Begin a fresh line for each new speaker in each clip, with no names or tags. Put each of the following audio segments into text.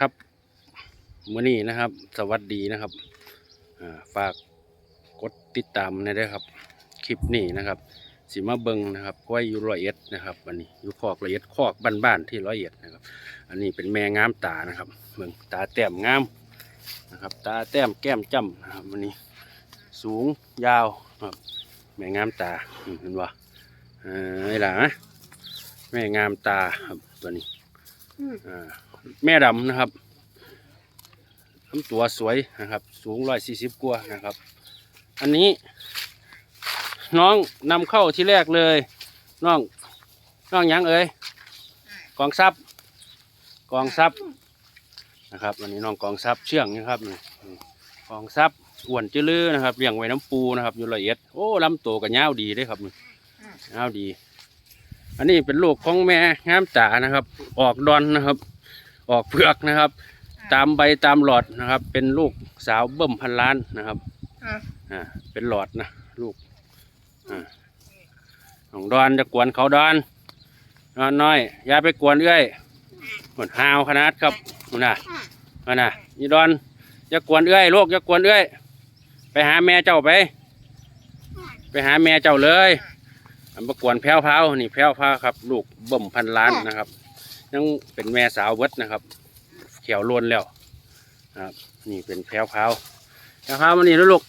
ครับมื้อนี้นะครับ สวัสดีนะครับอ่าฝากกดติดตามในด้วยครับ คลิปนี้นะครับสิมาเบิงนะครับกล้วยอยู่ร้อยเอ็ดนะครับอันนี้อยู่คอกร้อยเอ็ดคอกบ้านๆที่ร้อยเอ็ดนะครับ อันนี้เป็นแม่งามตานะครับเบิงตาแต้มงามนะครับ ตาแต้มแก้มจ้ำนะครับวันนี้สูงยาวนะครับแม่งามตาอืมเห็นบ่เออไอ้หล่ะแม่งามตาครับตัวนี้
อืม
อ่า แม่ดำนะครับลำตัวสวยนะครับ สูงร้อยสี่สิบกว่านะครับ อันนี้ น้องนำเข้าที่แรกเลย น้องน้องยังเอ่ยกองซับกองซับนะครับอันนี้น้องกองซับเชื่องนะครับกองซับอ้วนจื้อลือนะครับเลี้ยงไว้น้ำปูนะครับอยู่ละเอียดโอ้ลำโตวกับยาดีเด้ครับนี่ยาดี อันนี้เป็นลูกของแม่งามตานะครับ ออกดอนนะครับ ออกเผือกนะครับ ตามใบตามหลอดนะครับ เป็นลูกสาวเบิ่มพันล้านนะครับ
อะ
อ่าเป็นหลอดนะลูกอ่าของดอนจะกวนเขาดอนดอนน้อยอย่าไปกวนเอ้ยหมดหาวขนาดครับมันน่ะมันน่ะนี่ดอนอย่ากวนเอ้ยลูกอย่ากวนเอ้ยไปหาแม่เจ้าไป ไปหาแม่เจ้าเลยอันประกวนแพ้วพราวนี่แพ้วพราวครับ ลูกเบิ่มพันล้านนะครับ ยังเป็นแม่สาวเวิดนะครับเขียวโล้วนแล้วนะครับนี่เป็นแพ้วพราวแพ้วพราวมานี่แล้วลูก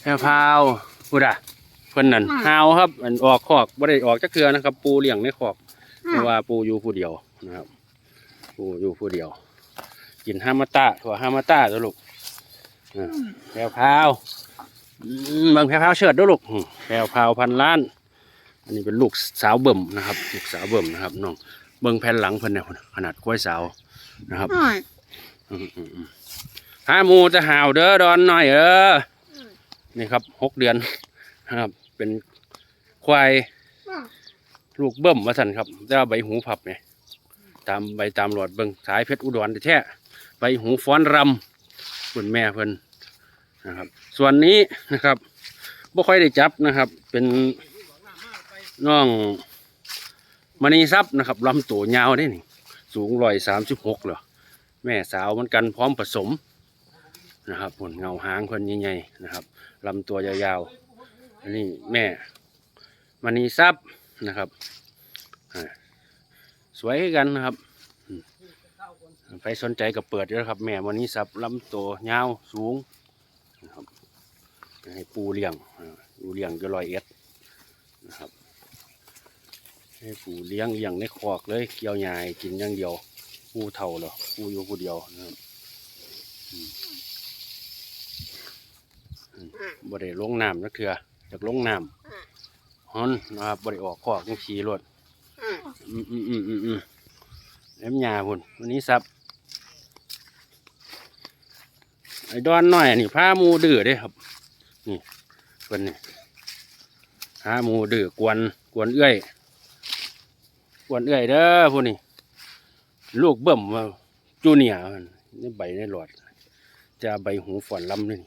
แพรวพราวพูดอะเพิ่นนั่นหาวครับอันออกคอกบ่ได้ออกจักเทือนะครับ ปูเลี้ยงในคอกเพราะว่าปูอยู่ผู้เดียวนะครับ ปูอยู่ผู้เดียว กินฮามาตะถั่วฮามาตะตัวลูกอ่าแพรวพราวอืมเบิ่งแพรวพราวเชิดด้วยลูกอืมแพรวพราวพันล้าน อันนี้เป็นลูกสาวเบิ่มนะครับลูกสาวเบิ่มนะครับน้องเบิ่งแผ่นหลังเพิ่นเนี่ยขนาดกล้วยสาวนะครับ
อะ
อืมอืมอืมห้าหมูจะห่าวเด้อดอนหน่อยเอออนี่ครับหกเดือนนะครับ เป็นควาย
อะ
ลูกเบิ่มมาสั่นครับแต่ว่าใบหูพับเนี่ยตามใบตามหลอดเบิ่งสายเพชรอุดรแท้ๆใบหูฟ้อนรำคุณแม่เพิ่นนะครับ ส่วนนี้นะครับบ่ค่อยได้จับนะครับ เป็น น้องมณีทรัพย์นะครับลำตัวยาวได้นี่ สูงร้อยสามสิบหกเหรอแม่สาวมือนกันพร้อมผสมนะครับผลเงาหางคนใหญ่ๆนะครับลำตัวยาวๆอันนี้แม่มณีทรัพย์นะครับสวยกันนะครับอืมใครสนใจก็เปิดด้วยครับ แม่มณีทรัพย์ลำตัวยาวสูงนะครับให้ปูเลี้ยงปูเลี้ยงจะลอยเอ็ดนะครับ ให้ปูเลี้ยงเลี้ยงในคอกเลย เกี่ยวหญ้าให้กินอย่างเดียวผู้เท่าเหรอผู้อยู่ผู้เดียวนะครับอืมอืมบ่ได้ลงน้ำนักเถื่อจากลงน้ำฮอนนะครับบ่ได้ออกคอกยังขี่รถ
อะ
อืมอืมอืมอืมอืมเล็มยาพุ่นวันนี้ซับไอ้ดอนน้อยนี่พาหมูดื้อเด้ครับ นี่เพิ่นนี่พาหมูดื้อกวนกวนเอื้อย กวนเอื้อยเด้อผู้นี่ลูกเบิ่มว่าจูเนียนี่ใบในหลอด จะใบหูฝอนลำนี่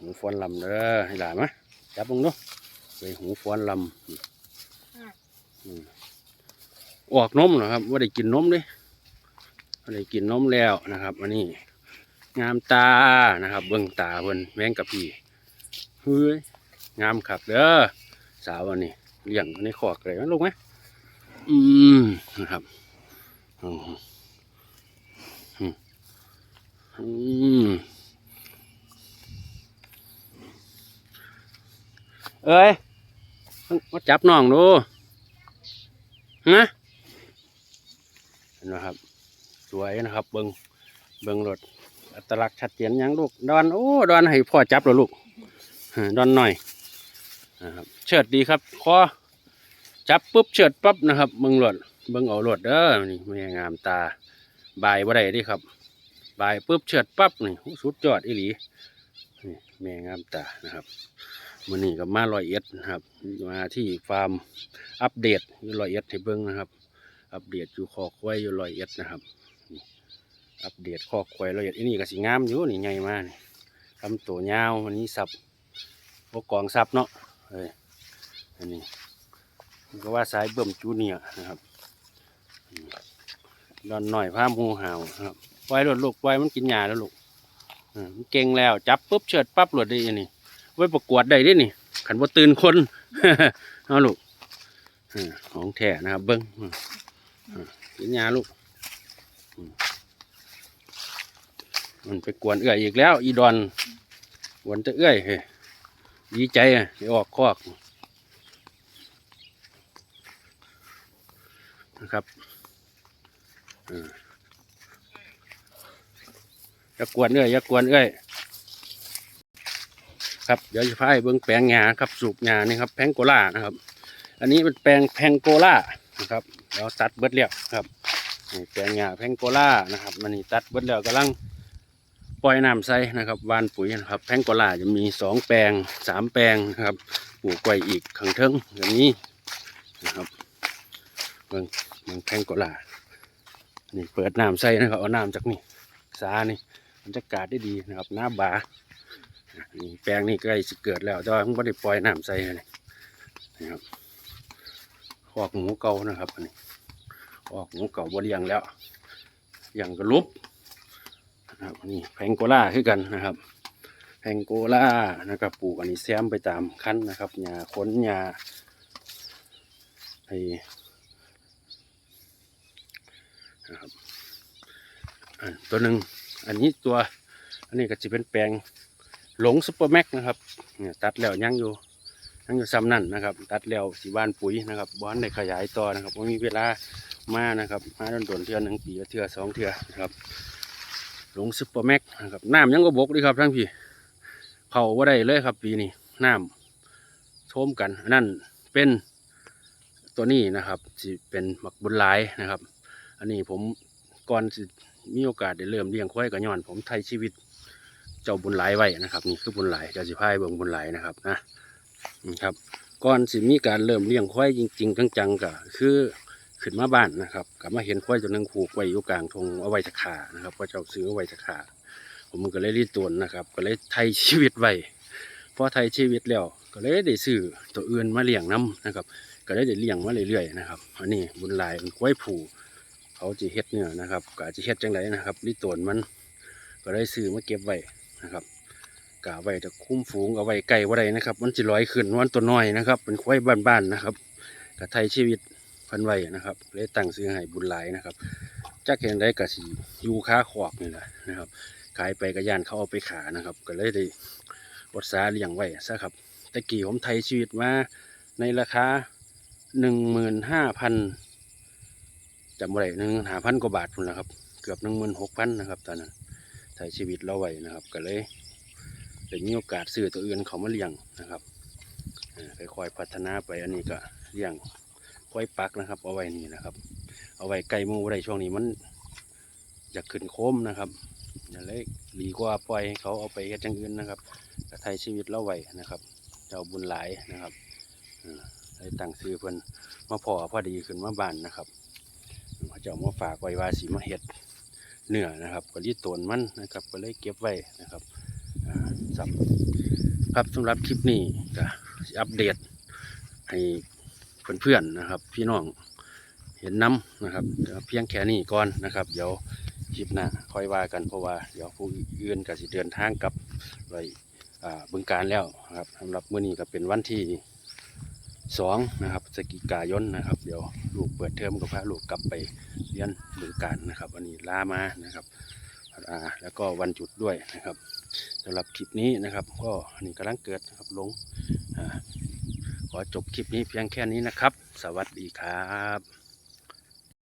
หูฝอนลำเด้อให้หลานมะจับมึงเนาะใบหูฝอนลำออกนมเหรอครับว่าได้กินนมเด้ว่าได้กินนมแล้วนะครับ อันนี้ งามตานะครับ เบิ่งตาเพิ่นแมงกับพี่เฮ้ยงามขับเด้อสาวอันนี้เลี้ยงในขอกเลยมั้ยลูกไหม อืมนะครับอืมอืมอืมเอ้ยมาจับน้องดูนะนไหมครับ สวยนะครับ เบิงเบิงรถอัตลักษณ์ชัดเจนยังลูก ดอน โอ้ ดอนให้พ่อจับเหรอลูก ดอนหน่อยนะครับ เชิดดีครับคอ จับปุ๊บเชิดปั๊บนะครับเบิงรถเบิ่งเอารถเด้อนี่แม่งามตาบายบ่ได้ดิครับ บายปุ๊บเฉิดปั๊บนี่สุดยอดอีหลีนี่แม่งามตานะครับมื้อนี้ก็มาลอยเอ็ดนะครับมาที่ฟาร์มอัปเดตอยู่ลอยเอ็ดให้เบิ่งนะครับ อัปเดตอยู่คอควายอยู่ลอยเอ็ดนะครับอัปเดตคอควายลอยเอ็ดอันนี้ก็สิงามอยู่นี่ใหญ่มากนี่ลำตัวยาววันนี้สับพวกกองสับเนาะเอ้ยอันนี้ ก็ว่าสายเบิ่มจูเนียนะครับดอนหน่อยพามูห่านะครับปล่อยรถลูกปล่อยมันกินหญ้าแล้วลูกอ่ามันเก่งแล้วจับปุ๊บเชิดปั๊บหลดได้ยังนี่ไว้ประกวดได้เดินี่ขันบ่ตื่นคนเอาลูกอ่าของแท้นะครับ เบิ้งอ่ากินหญ้าลูก มันไปกวนเอื้อยอีกแล้ว อีดอนกวนจะเอื้อยเฮ้ยดีใจอะออกคอก นะครับอย่ากวนเอ้ยอย่ากวนเอ้ยครับเดี๋ยวจะพาไปเบิ้งแปลงหญ้าครับสูบหญ้านี่ครับแพงโกล่านะครับ อันนี้เป็นแปลงแพงโกล่านะครับเดี๋ยวตัดเบิดแล้วครับแปลงหญ้าแพงโกล่านะครับมันนี่ตัดเบิดแล้วกำลังปล่อยน้ำใส่นะครับวานปุ๋ยนะครับแพงโกล่าจะมีสองแปลงสามแปลงนะครับปลูกไว้อีกข้างเทิงอย่างนี้นะครับ เบิ้งเบิ้งแพงโกลานี่เปิดน้ำใส่นะครับเอาน้ำจากนี่สานี่บรรยากาศได้ดีนะครับน้าบานี่แปลงนี่ใกล้สิเกิดแล้วแต่ว่าเพิ่งไม่ได้ปล่อยน้ำใส่เลยนะครับขอกหมูเก่านะครับอันนี้ขอกหมูเก่าบริยังแล้วยังกระลุบนะครับนี่แพงโกล่าคือกันนะครับแพงโกล่านะครับปลูกอันนี้แซมไปตามขั้นนะครับหญ้าขนหญ้าไอ นะครับตัวหนึ่งอันนี้ตัว อันนี้ก็จะเป็นแปลงหลงซุปเปอร์แม็กนะครับเนี่ยตัดแล้วยังอยู่ยังอยู่ซ้ำนั่นนะครับ ตัดแล้วสีบ้านปุ๋ยนะครับบ้านได้ขยายต่อนะครับว่ามีเวลามานะครับมาโดนๆเทื่อหนึ่งปีเทื่อสองเทื่อนะครับหลงซุปเปอร์แม็กนะครับน้ำยังก็บกเลยครับทั้งพี่เผาว่าได้เลยครับปีนี้น้ำโชมกันนนั้นเป็นตัวนี้นะครับจะเป็นหมักบุญหลายนะครับ อันนี้ผมก่อนมีโอกาสได้เริ่มเลี้ยงควายกับย้อน ผมไทยชีวิตเจ้าบุญหลายไว้นะครับ นี่คือบุญหลายเจ้าสิพายเบิ่งบุญหลายนะครับนะนะครับก่อนสิมีการเริ่มเลี้ยงควายจริง ๆ จังๆก็คือขึ้นมาบ้านนะครับกลับมาเห็นควายตัวหนึงผูกไว้อยู่กลางทงเอาไว้จะขานะครับเพราะเจ้าซื้อเอาไว้จะขาผมก็เลยรีดตวนนะครับ ก็เลยไทยชีวิตไว้พอไทยชีวิตแล้วก็เลยได้ซื้อตัวอื่นมาเลี้ยงน้ำนะครับ ก็เลยได้เลี้ยงมาเรื่อยๆนะครับอันนี้บุญหลายเป็นควายผู เขาจะเฮ็ดเนี่ยนะครับก็จะเฮ็ดจังไดนะครับลิตวนมันก็ได้ซื้อมาเก็บไว้นะครับกะไว้จะคุ้มฝูงเอาไว้ไก่ว่าไรนะครับ มันจะลอยขึ้นวันตัวน้อยนะครับ เป็นควายบ้านๆนะครับกะไทยชีวิตพันไว้นะครับเลยตั้งซื้อให้บุญหลายนะครับจักเห็นได้กะสียูค้าขวากนี่แหละนะครับ ขายไปกระยานเขาเอาไปขานะครับ ก็เลยได้อดสาเลี้ยงไว้ซะครับตะกี้ผมไทยชีวิตมาในราคาหนึ่งหมื่นห้าพัน จำบ่ได้หนึ่งหาพันกว่าบาทพุ่นละครับ เกือบหนึ่งหมื่นหกพันนะครับตอนนั้นใช้ชีวิตเราไว้นะครับ ก็เลยได้มีโอกาสซื้อตัวอื่นเขามาเลี้ยงนะครับเอ่อค่อยๆพัฒนาไปอันนี้ก็เลี้ยงกล้วยปักนะครับ เอาไว้นี่นะครับ เอาไว้ไก่มูได้ช่วงนี้มันอยากขึ้นโค้มนะครับอย่าเลยดีกว่าปล่อยเขาเอาไปเฮ็ดจังอื่นนะครับก็ไทยชีวิตเราไว้นะครับเจ้าบุญหลายนะครับอ่อเลยตั้งซื้อเพิ่นมาพอพอดีขึ้นมาบ้านนะครับ เขาจะเอามาฝากไว้ว่าสีมาเห็ดเนื้อนะครับ ก็รีดตวนมันนะครับ ก็เลยเก็บไว้นะครับสับครับสำหรับคลิปนี้ก็อัปเดตให้เพื่อนๆนะครับ พี่น้องเห็นน้ำนะครับเพียงแค่นี้ก่อนนะครับ เดี๋ยวคลิปหน้าค่อยว่ากันเพราะว่าเดี๋ยวผู้อื่นก็สิเดินทางกับไปบึงการแล้วนะครับสำหรับมื้อนี้ก็เป็นวันที่ สองนะครับสกิกายนนะครับ เดี๋ยวลูกเปิดเทอมก็พาลูกกลับไปเรียนบึงการนะครับวันนี้ลามานะครับอ่าแล้วก็วันจุดด้วยนะครับสำหรับคลิปนี้นะครับ ก็อันนี้กำลังเกิดนะครับลงขอจบคลิปนี้เพียงแค่นี้นะครับ สวัสดีครับ